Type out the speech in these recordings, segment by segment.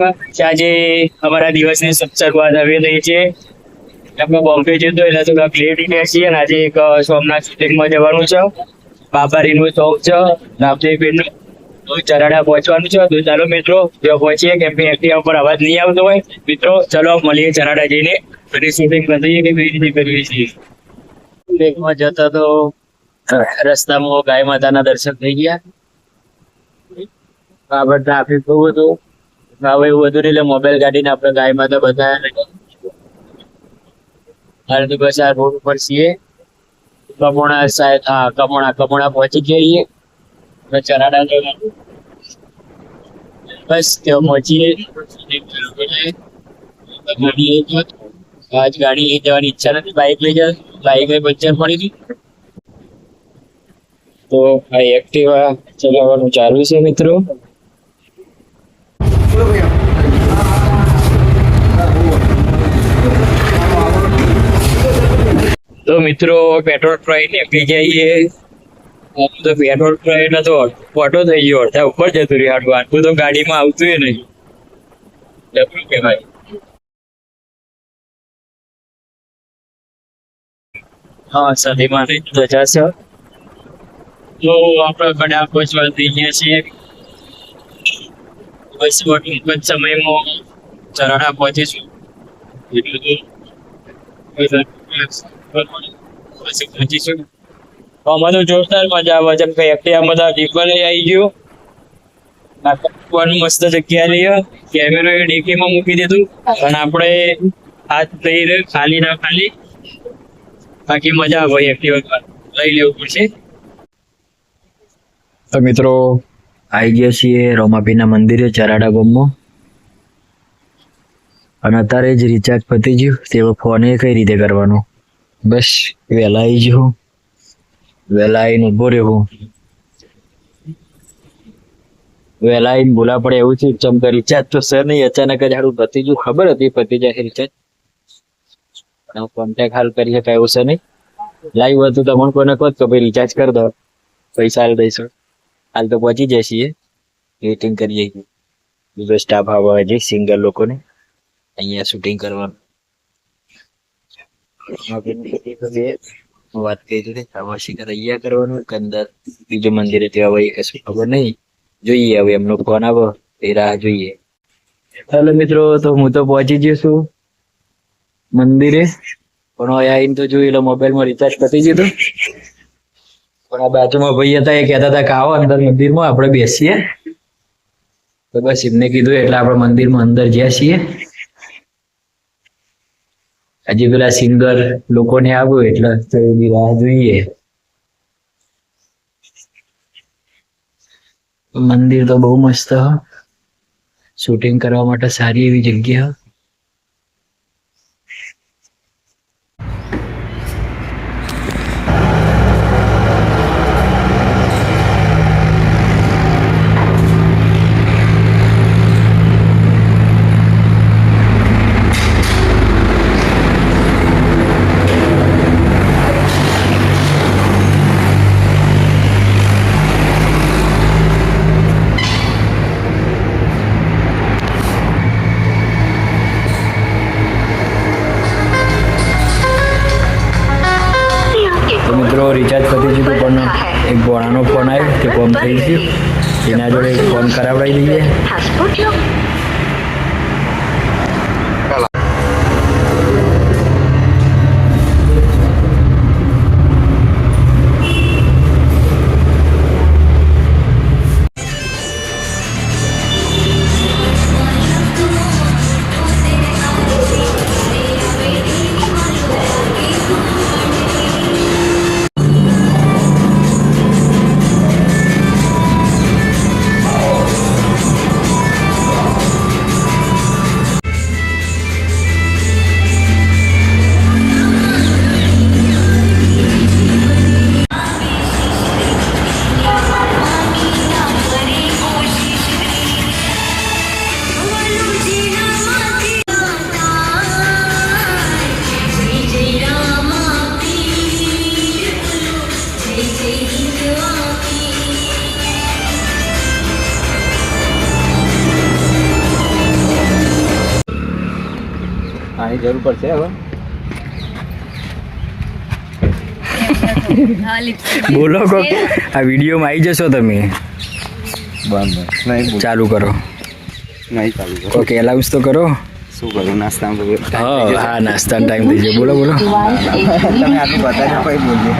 આજે અમારા દિવસની શરૂઆત આવી રહી છે. આપણે બોમ્બે જતો એટલે થોડાક લેટ ગયા છીએ અને આજે એક સોમનાથ શૂટિંગમાં જવાનું છે. બાબારીનું શોખ છે, રામદેવપીરનું. તો ચરાડા પહોંચવાનું છે. તો ચાલો મિત્રો, જો પહોંચીએ કેમ કે એક્ટિવા પર અવાજ નહીં આવતો હોય, મિત્રો, ચલો મળીએ ચરાડા જઈને. અને શૂટિંગ બતાવીએ કે કેવી રીતે કરવી છીએ. લેકમાં જતા તો રસ્તામાં ગાય માતાના દર્શન થઈ ગયા. બરાબર ટ્રાફિક બહુ હતું. હવે એવું બધું એટલે મોબાઈલ કાઢીને આપણે ગાય માતા બધા હાલ તો બસ આ રોડ ઉપર છીએ. કમોણા સાહેબ, હા, કમોણા કમોણા પહોંચી જઈએ ચરાડા જવાનું બસ ત્યાં પહોંચીએ. આજ ગાડી લઈ જવાની ઈચ્છા નથી બાઇક લઈ જાય બાઇક પંચર પડી હતી તો આ એક્ટિવા ચલાવવાનું ચાલુ છે મિત્રો. તો મિત્રો પેટ્રોલ ટ્રાય નીકળી જઈએ આમ તો પેટ્રોલ ટ્રાય એટલે તો ફોટો થઈ ગયો. અડધા ઉપર જતું રહ્યું. આટલું આટલું તો ગાડીમાં આવતું નહીં. ડબલું કહેવાય. હા સદીમાં ધ્વજા છે. તો આપણે બધા પહોંચવા થઈ ગયા છીએ બસ ટૂંક જ સમયમાં ચરાડા પહોંચીશું પછી પહોંચીશું આમાં તો જોરદાર મજા આવે જેમ કે એક્ટિવા બધા ડીપર આવી ગયું. નાખવાનું મસ્ત જગ્યા લઈએ કેમેરો એ ડીકીમાં મૂકી દીધું. અને આપણે હાથ લઈને ખાલી ના ખાલી. બાકી મજા આવે એક્ટિવા લઈ લેવું પડશે. તો મિત્રો આવી ગયા છીએ રોમાપીના મંદિરે, ચરાડા ગામમાં. અને અત્યારે જ રિચાર્જ પતી ગયું તેવો ફોન એ કઈ રીતે કરવાનો? બસ, વહેલા આવી જવું વહેલા આવીને ઊભો રહેવું વહેલા આવીને બોલા પડે એવું છે, ચમ કે રિચાર્જ તો સર નહીં, અચાનક જ હારું પતી ગયું. ખબર હતી, પતી જાય રિચાર્જ કોન્ટેક્ટ હાલ કરી શકાય એવું છે નહીં. લાઈવ હતું તમને કોને કહો કે ભાઈ રિચાર્જ કરી દો. પૈસા હાલ દઈશું. હાલ તો પહોંચી જાય છીએ કરીએ. બીજો સ્ટાફ આવવા છે સિંગર લોકોને. અહીંયા શૂટિંગ કરવાનું. વાત કરી હતી અહીંયા કરવાનું કે અંદર બીજું મંદિરે ત્યાં હોય કશું ખબર નહીં. જોઈએ હવે, એમનો ફોન આવો, એ રાહ જોઈએ. હેલો મિત્રો, તો હું તો પહોંચી ગયો છું મંદિરે. પણ આવીને તો જોયું એટલે મોબાઈલમાં રિચાર્જ પતી ગયું. પણ બાજુમાં ભાઈ હતા એ કહેતા હતા કે આવો અંદર મંદિરમાં, આપણે બેસીએ. તો બસ એમને કીધું, એટલે આપણે મંદિરમાં અંદર જ્યાં છીએ. હજી પેલા સિંગર લોકોને આવ્યું, એટલે એની રાહ જોઈએ. મંદિર તો બહુ મસ્ત શૂટિંગ કરવા માટે સારી એવી જગ્યા Has put પાણી જરૂર પડશે હવે બોલો કો. આ વિડીયોમાં આવી જશો તમે. બંધ. નહીં ચાલુ કરો. નહીં ચાલુ કરો. ઓકે એલાઉન્સ તો કરો. શું કરું? નાસ્તા હા હા નાસ્તાનો ટાઈમ થઈ ગયો. બોલો બોલો. તમે આટલું બતાવ્યું કોઈ બોલીએ.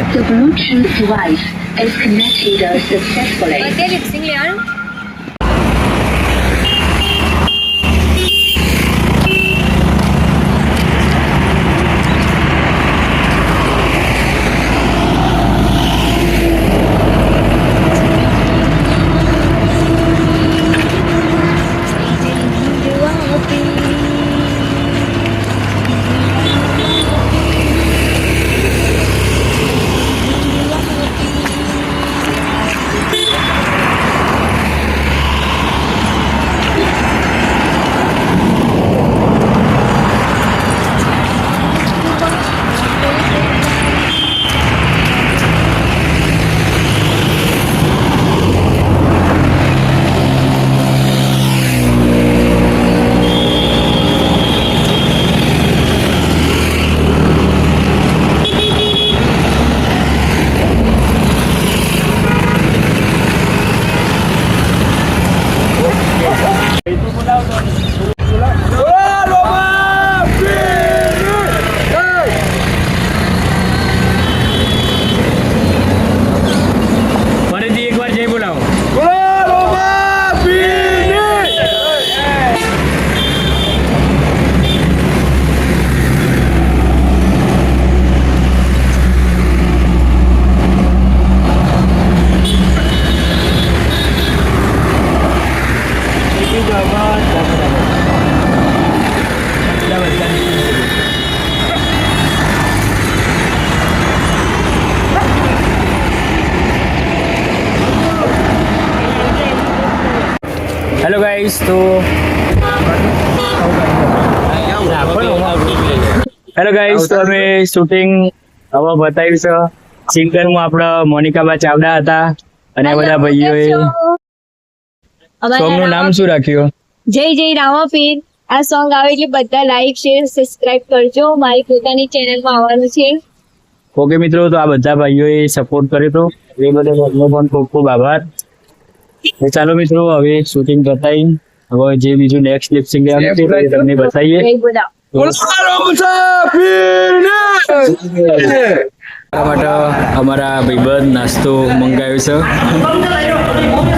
હેલો ગાઈસ તો હેલો ગાઈસ તો અમે શૂટિંગ હવે બતાવ્યું છે. સિંગરમાં આપણા મોનિકાબા ચાવડા હતા અને આ બધા ભાઈઓએ સોંગનું નામ શું રાખ્યું? જય જય રામાપીર. આ સોંગ આવે એટલે બધા લાઈક શેર સબસ્ક્રાઇબ કરજો. મારી પોતાની ચેનલમાં આવવાનું છે. ઓકે મિત્રો તો આ બધા ભાઈઓએ સપોર્ટ કર્યો તો. એ બધા પણ ખૂબ ખૂબ આભાર. ચાલો મિત્રો હવે શૂટિંગ બતાવી. હવે જે બીજું નેક્સ્ટ લિપસિંગ લેવાનું છે તમને બતાવીએ. માટે અમારા ભાઈબંધ નાસ્તો મંગાવ્યો છે.